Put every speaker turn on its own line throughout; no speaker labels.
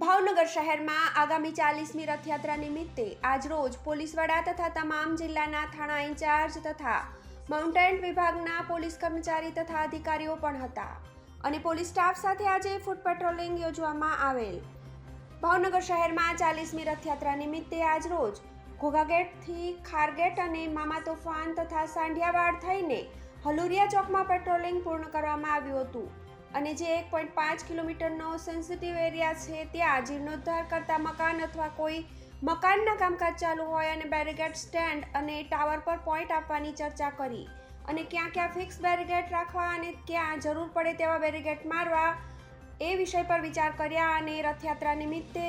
ભાવનગર શહેરમાં આગામી ચાલીસમી રથયાત્રા નિમિત્તે આજરોજ પોલીસ વડા તથા તમામ જિલ્લાના થાણા ઇન્ચાર્જ તથા માઉન્ટેન વિભાગના પોલીસ કર્મચારી તથા અધિકારીઓ પણ હતા અને પોલીસ સ્ટાફ સાથે આજે ફૂટ પેટ્રોલિંગ યોજવામાં આવેલ. ભાવનગર શહેરમાં ચાલીસમી રથયાત્રા નિમિત્તે આજરોજ ઘોઘાગેટથી ખારગેટ અને મામા તોફાન તથા સાંઢિયાવાડ થઈને હલુરિયા ચોકમાં પેટ્રોલિંગ પૂર્ણ કરવામાં આવ્યું હતું. અને જે એક પોઈન્ટ પાંચ કિલોમીટરનો સેન્સિટિવ એરિયા છે, ત્યાં જીર્ણોદ્ધાર કરતા મકાન અથવા કોઈ મકાનના કામકાજ ચાલુ હોય અને બેરીગેટ સ્ટેન્ડ અને ટાવર પર પોઈન્ટ આપવાની ચર્ચા કરી. અને ક્યાં ક્યાં ફિક્સ બેરીગેટ રાખવા અને ક્યાં જરૂર પડે તેવા બેરીગેટ મારવા એ વિષય પર વિચાર કર્યા અને રથયાત્રા નિમિત્તે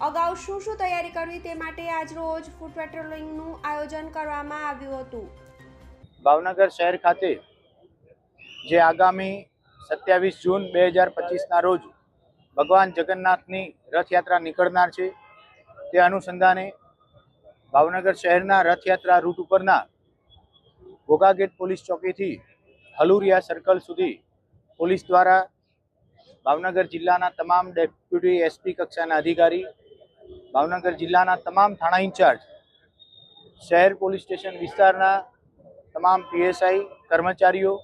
અગાઉ શું શું તૈયારી કરવી તે માટે આજરોજ ફૂડ પેટ્રોલિંગનું આયોજન કરવામાં આવ્યું હતું.
ભાવનગર શહેર ખાતે જે આગામી સત્યાવીસ જૂન બે હજાર પચીસના રોજ ભગવાન જગન્નાથની રથયાત્રા નીકળનાર છે. તે અનુસંધાને ભાવનગર શહેરના રથયાત્રા રૂટ ઉપરના ઘોઘા ગેટ પોલીસ ચોકીથી હલુરિયા સર્કલ સુધી પોલીસ દ્વારા ભાવનગર જિલ્લાના તમામ ડેપ્યુટી એસપી કક્ષાના અધિકારી, ભાવનગર જિલ્લાના તમામ થાણા ઇન્ચાર્જ, શહેર પોલીસ સ્ટેશન વિસ્તારના તમામ પીએસઆઈ કર્મચારીઓ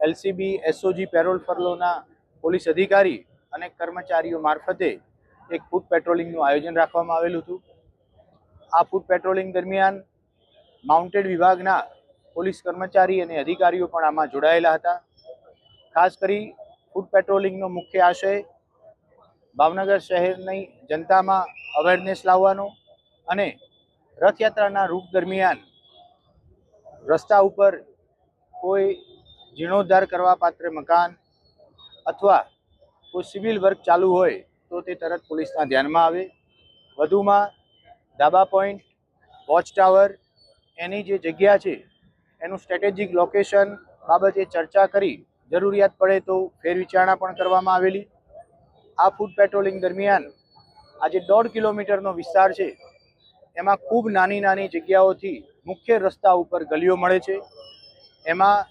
એલસીબી, એસઓજી, પેરોલ ફરલોના પોલીસ અધિકારી અને કર્મચારીઓ મારફતે એક ફૂડ પેટ્રોલિંગનું આયોજન રાખવામાં આવેલું હતું. આ ફૂડ પેટ્રોલિંગ દરમિયાન માઉન્ટેડ વિભાગના પોલીસ કર્મચારી અને અધિકારીઓ પણ આમાં જોડાયેલા હતા. ખાસ કરી ફૂડ પેટ્રોલિંગનો મુખ્ય આશય ભાવનગર શહેરની જનતામાં અવેરનેસ લાવવાનો અને રથયાત્રાના રૂટ દરમિયાન રસ્તા ઉપર કોઈ જીર્ણોદ્ધાર કરવા પાત્ર મકાન અથવા કોઈ સિવિલ વર્ક ચાલુ હોય તો તે તરત પોલીસના ધ્યાનમાં આવે. વધુમાં ધાબા પોઈન્ટ, વોચ ટાવર, એની જે જગ્યા છે, એનું સ્ટ્રેટેજિક લોકેશન બાબતે ચર્ચા કરી જરૂરિયાત પડે તો ફેરવિચારણા પણ કરવામાં આવેલી. આ ફૂડ પેટ્રોલિંગ દરમિયાન આજે દોઢ કિલોમીટરનો વિસ્તાર છે. એમાં ખૂબ નાની નાની જગ્યાઓથી મુખ્ય રસ્તા ઉપર ગલીઓ મળે છે. એમાં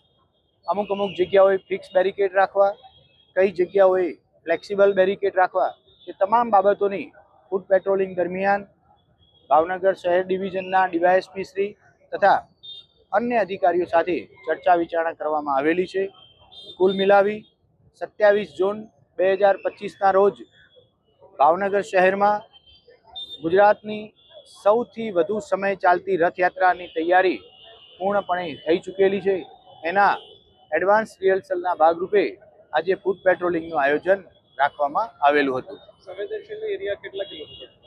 અમુક અમુક જગ્યાઓએ ફિક્સ બેરિકેડ રાખવા, કઈ જગ્યાઓએ ફ્લેક્સિબલ બેરિકેડ રાખવા, એ તમામ બાબતોની ફૂડ પેટ્રોલિંગ દરમિયાન ભાવનગર શહેર ડિવિઝનના ડીવાયએસપી શ્રી તથા અન્ય અધિકારીઓ સાથે ચર્ચા વિચારણા કરવામાં આવેલી છે. કુલ મિલાવી સત્યાવીસ જૂન બે હજાર પચીસના રોજ ભાવનગર શહેરમાં ગુજરાતની સૌથી વધુ સમય ચાલતી રથયાત્રાની તૈયારી પૂર્ણપણે થઈ ચૂકેલી છે. એના એડવાન્સ રિહર્સલના ભાગરૂપે આજે ફૂડ પેટ્રોલિંગનું આયોજન રાખવામાં આવેલું હતું.
સંવેદનશીલ એરિયા કેટલા કિલોમીટર?